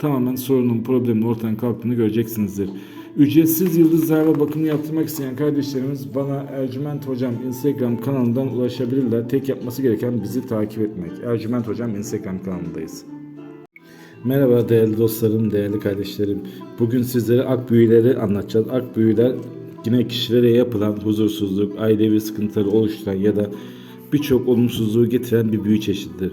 tamamen sorunun, problemin ortadan kalktığını göreceksinizdir. Ücretsiz yıldız zarfa bakımı yaptırmak isteyen kardeşlerimiz bana Ercüment Hocam Instagram kanalından ulaşabilirler. Tek yapması gereken bizi takip etmek. Ercüment Hocam Instagram kanalındayız. Merhaba değerli dostlarım, değerli kardeşlerim. Bugün sizlere ak büyüleri anlatacağız. Ak büyüler yine kişilere yapılan huzursuzluk, ailevi sıkıntıları oluşturan ya da birçok olumsuzluğu getiren bir büyü çeşididir.